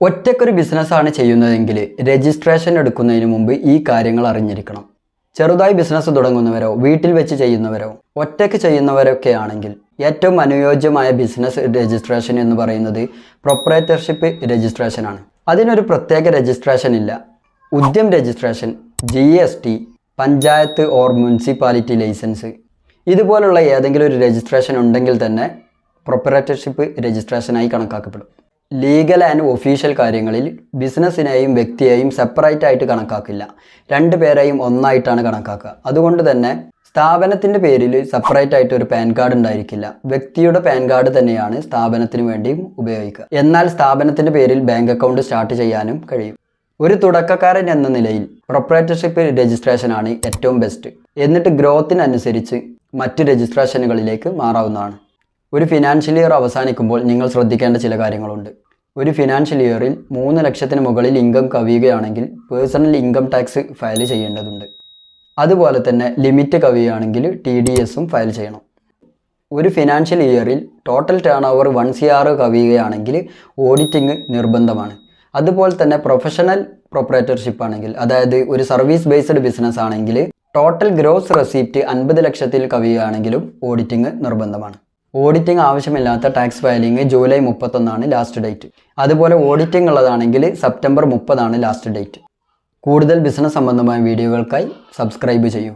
ഒറ്റക്കൊരു ബിസിനസ്സാണ് ചെയ്യുന്നതെങ്കിൽ രജിസ്ട്രേഷൻ എടുക്കുന്നതിന് മുമ്പ് ഈ കാര്യങ്ങൾ അറിഞ്ഞിരിക്കണം. ചെറുതായി ബിസിനസ് തുടങ്ങുന്നവരോ വീട്ടിൽ വെച്ച് ചെയ്യുന്നവരോ ഒറ്റയ്ക്ക് ചെയ്യുന്നവരൊക്കെ ആണെങ്കിൽ ഏറ്റവും അനുയോജ്യമായ ബിസിനസ് രജിസ്ട്രേഷൻ എന്ന് പറയുന്നത് പ്രൊപ്പറേറ്റർഷിപ്പ് രജിസ്ട്രേഷനാണ് അതിനൊരു പ്രത്യേക രജിസ്ട്രേഷൻ ഇല്ല. Udyam registration G S T panchayat or municipality licence. ഇതുപോലുള്ള ഏതെങ്കിലും ഒരു രജിസ്ട്രേഷൻ ഉണ്ടെങ്കിൽ തന്നെ പ്രൊപ്പറേറ്റർഷിപ്പ് രജിസ്ട്രേഷനായി കണക്കാക്കപ്പെടും. ലീഗൽ ആൻഡ് ഒഫീഷ്യൽ കാര്യങ്ങളിൽ ബിസിനസ്സിനെയും വ്യക്തിയെയും സെപ്പറേറ്റ് ആയിട്ട് കണക്കാക്കില്ല. രണ്ട് പേരെയും ഒന്നായിട്ടാണ് കണക്കാക്കുക. അതുകൊണ്ട് തന്നെ സ്ഥാപനത്തിന്റെ പേരിൽ സെപ്പറേറ്റ് ആയിട്ട് ഒരു പാൻ കാർഡ് ഉണ്ടായിരിക്കില്ല. വ്യക്തിയുടെ പാൻ കാർഡ് തന്നെയാണ് സ്ഥാപനത്തിന് വേണ്ടിയും ഉപയോഗിക്കുക. എന്നാൽ സ്ഥാപനത്തിന്റെ പേരിൽ ബാങ്ക് അക്കൗണ്ട് സ്റ്റാർട്ട് ചെയ്യാനും കഴിയും. ഒരു തുടക്കക്കാരൻ എന്ന നിലയിൽ പ്രൊപ്പറേറ്റർഷിപ്പ് രജിസ്ട്രേഷൻ ആണ് ഏറ്റവും ബെസ്റ്റ് എന്നിട്ട് ഗ്രോത്തിനനുസരിച്ച് മറ്റ് രജിസ്ട്രേഷനുകളിലേക്ക് മാറാവുന്നതാണ്. ഒരു ഫിനാൻഷ്യൽ ഇയർ അവസാനിക്കുമ്പോൾ നിങ്ങൾ ശ്രദ്ധിക്കേണ്ട ചില കാര്യങ്ങളുണ്ട്. ഒരു ഫിനാൻഷ്യൽ ഇയറിൽ മൂന്ന് ലക്ഷത്തിന് മുകളിൽ ഇൻകം കവിയുകയാണെങ്കിൽ പേഴ്സണൽ ഇൻകം ടാക്സ് ഫയൽ ചെയ്യേണ്ടതുണ്ട്. അതുപോലെ തന്നെ ലിമിറ്റ് കവിയുകയാണെങ്കിൽ ടി ഡി എസും ഫയൽ ചെയ്യണം. ഒരു ഫിനാൻഷ്യൽ ഇയറിൽ total turnover one C R കവിയുകയാണെങ്കിൽ auditing നിർബന്ധമാണ്. അതുപോലെ തന്നെ പ്രൊഫഷണൽ പ്രൊപ്പറേറ്റർഷിപ്പ് ആണെങ്കിൽ അതായത് ഒരു സർവീസ് ബേസ്ഡ് ബിസിനസ് ആണെങ്കിൽ ടോട്ടൽ ഗ്രോസ് റെസീപ്റ്റ് അൻപത് ലക്ഷത്തിൽ കവിയുകയാണെങ്കിലും ഓഡിറ്റിംഗ് നിർബന്ധമാണ്. ഓഡിറ്റിംഗ് ആവശ്യമില്ലാത്ത ടാക്സ് ഫയലിംഗ് ജൂലൈ മുപ്പത്തൊന്നാണ് ലാസ്റ്റ് ഡേറ്റ് അതുപോലെ ഓഡിറ്റിംഗ് ഉള്ളതാണെങ്കിൽ സെപ്റ്റംബർ മുപ്പതാണ് ലാസ്റ്റ് ഡേറ്റ് കൂടുതൽ ബിസിനസ് സംബന്ധമായ വീഡിയോകൾക്കായി സബ്സ്ക്രൈബ് ചെയ്യൂ.